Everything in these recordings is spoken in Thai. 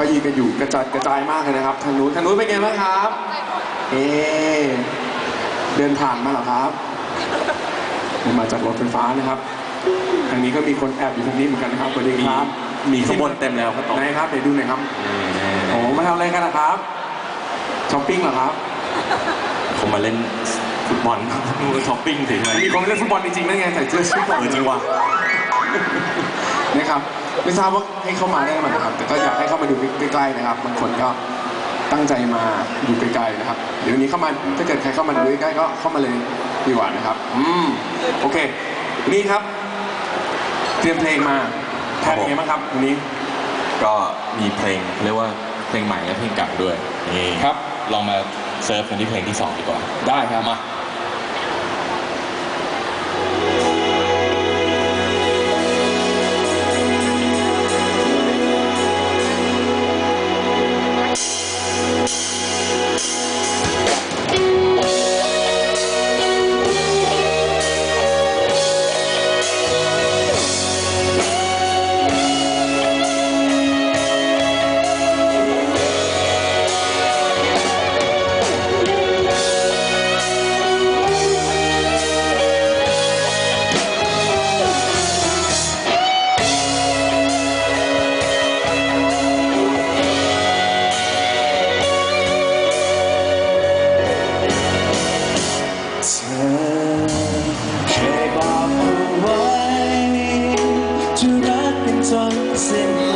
ก็ยืนกันอยู่กระจายกระจายมากเลยนะครับทางนู้นทางนู้นเป็นไงบ้างครับ เอ๊ะเดินผ่านมาเหรอครับมาจากรถไฟฟ้านะครับทางนี้ก็มีคนแอบอยู่ทางนี้เหมือนกันนะครับสวัสดีครับมีขบวนเต็มแล้วครับตองไหนครับเดี๋ยวดูหน่อยครับโอ้มาทำอะไรกันนะครับช้อปปิ้งเหรอครับผมมาเล่นฟุตบอลดูช้อปปิ้งถึงไหมมีคนเล่นฟุตบอลจริงๆนั่นไงใส่เสื้อชุดบอลเออจริงว่ะนะครับไม่ทราบว่าให้เข้ามาได้ไหมนะครับ แต่ก็อยากให้เข้ามาดูใกล้ๆนะครับ บางคนก็ตั้งใจมาดูไกลๆนะครับ เดี๋ยววันนี้เข้ามาถ้าเกิดใครเข้ามาดูใกล้ๆก็เข้ามาเลยดีกว่านะครับ อืมโอเควันนี่ครับ เตรียมเพลงมาแทนไงบ้างครับวันนี้ ก็มีเพลงเรียกว่าเพลงใหม่และเพลงเก่าด้วยนี่ครับ ลองมาเซิร์ฟกันที่เพลงที่สองดีกว่า ได้ครับมา รั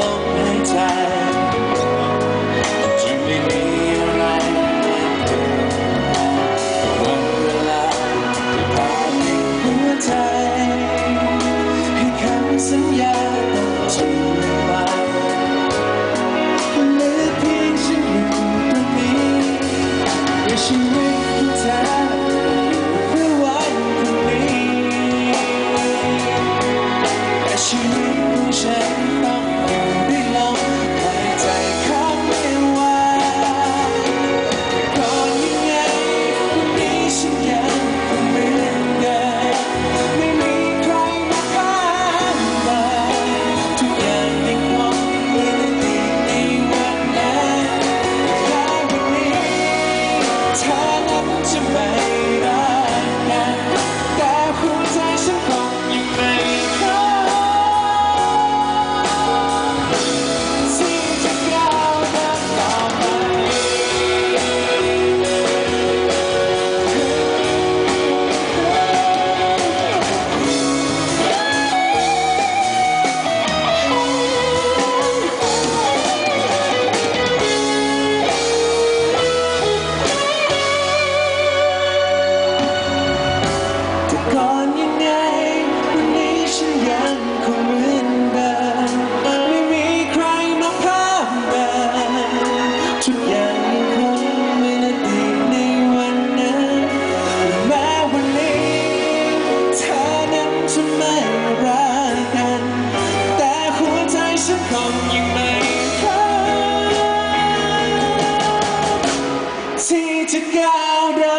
ที่